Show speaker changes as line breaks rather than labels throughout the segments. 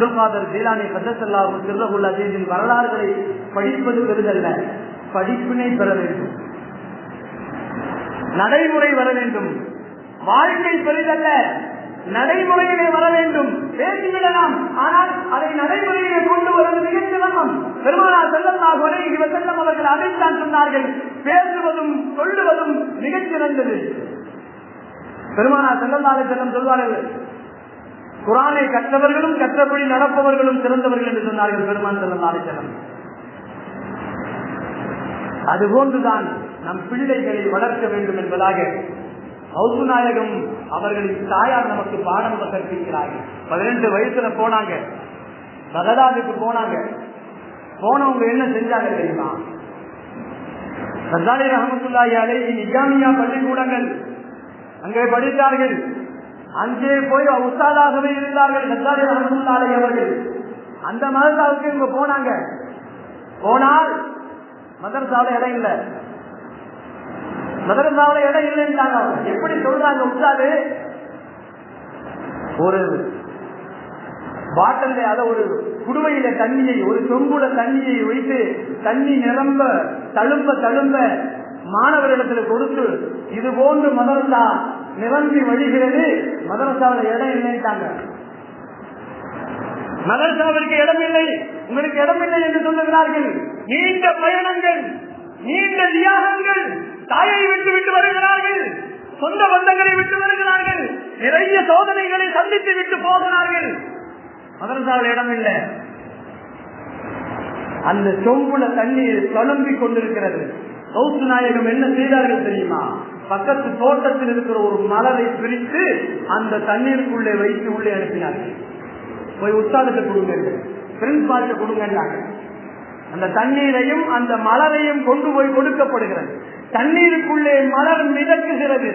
அப்துல் காதர் ஜீலானி பத்தல்லா திருலகுல் அஜீதின் வரலாறுகளை படிப்பது பெரிதல்ல. படிப்பினை பெற வேண்டும். நடைமுறை வர வேண்டும். வாழ்க்கை பெரிதல்ல. நடைமுறையிலே வர வேண்டும். பேசிவிடலாம். ஆனால் அதை நடைமுறையிலே கொண்டு வருவது மிக சிரமம். பெருமானார் செல்லமாக இவர் செல்லம் அவர்கள் அதைத்தான் சொன்னார்கள். பேசுவதும் சொல்லுவதும் மிகச் சிறந்தது. பெருமானார் செல்லல்லாத செல்லம் சொல்வார்கள் குரானை கற்றவர்களும் கற்றபடி நடப்பவர்களும் சிறந்தவர்கள் என்று சொன்னார்கள் பெருமான் செல்லல்லாத செல்லம் அதுபோன்றுதான் நம் பிள்ளைகளை வளர்க்க வேண்டும் என்பதாக நாயகம் அவர்களின் தாயார் நமக்கு பாடம் கற்பிக்கிறார்கள். பதினெட்டு வயசுல போனாங்க. பகதாதுக்கு போனாங்க. போனவங்க என்ன செஞ்சாங்க தெரியுமா? சர்தாரி ரஹமத்துல்லாஹி அலை இஜாமியா பள்ளிக்கூடங்கள். அங்கே படித்தார்கள். அங்கே போய் உஸ்தாதாகவே இருந்தார்கள் சர்தாரி ரஹமத்துல்லாஹி அவர்கள். அந்த மதர்சாவுக்கு இவங்க போனாங்க. போனால் மதரசாவில இடம் இல்லை. மதரசாவில இடம் இல்லைன்றாங்க எப்படி சொல்றாங்க உஸ்தாது? ஒரு பாட்டில் அத ஒரு குடுவையில தண்ணியை ஒரு சொம்புல தண்ணியை வைத்து தண்ணி நிரம்ப தழும்ப தழும்ப மாணவரிடத்துல கொடுத்து இது போன்று மதர்சா நிரம்பி வழிகிறது. மதரசாவில் இடம் இல்லைட்டாங்க மதரசாவிற்கு இடம் இல்லை உங்களுக்கு இடம் இல்லை என்று சொல்லுகிறார்கள். நீண்ட பயணங்கள் நீண்ட தியாகங்கள் தாயை விட்டு விட்டு வருகிறார்கள். சொந்த பந்தங்களை விட்டு வருகிறார்கள். நிறைய சோதனைகளை சந்தித்து விட்டு போகிறார்கள். மதரசாவில் இடம் இல்லை அந்த சொம்புல தண்ணீர் குழம்பிக் கொண்டிருக்கிறது. கௌசு நாயகம் என்ன செய்தார்கள் தெரியுமா? பக்கத்து தோட்டத்தில் இருக்கிற ஒரு மலரை பிரித்து அந்த தண்ணீருக்குள்ளே வைத்து உள்ளே அனுப்பினார்கள். போய் உத்தாரத்தை கொடுங்க பிரின்ஸ்பாலுக்கு கொடுங்கன்னாங்க அந்த தண்ணீரையும் அந்த மலரையும் கொண்டு போய் கொடுக்கப்படுகிறது. தண்ணீருக்குள்ளே மலர் மிதக்குகிறது.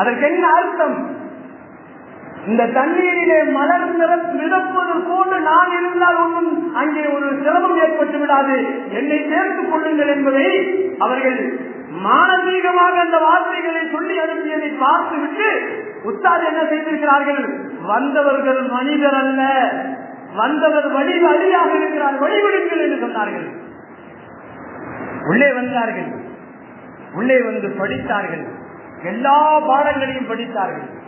அதற்கு என்ன அர்த்தம்? இந்த தண்ணீரிலே மலர் மிதப்பது போன்று நான் இருந்தால் ஒன்றும் அங்கே ஒரு சிரமம் ஏற்பட்டு விடாது. என்னை சேர்த்துக் கொள்ளுங்கள் என்பதை அவர்கள் மானசீகமாக அந்த வார்த்தைகளை சொல்லி அனுப்பியதை பார்த்துவிட்டு உத்தாது என்ன செய்திருக்கிறார்கள்? வந்தவர்கள் மனிதர் அல்ல. வந்தவர் வழி வழியாக இருக்கிறார். வழிவிடுங்கள் என்று சொன்னார்கள். உள்ளே வந்தார்கள். உள்ளே வந்து படித்தார்கள். எல்லா பாடங்களையும் படித்தார்கள்.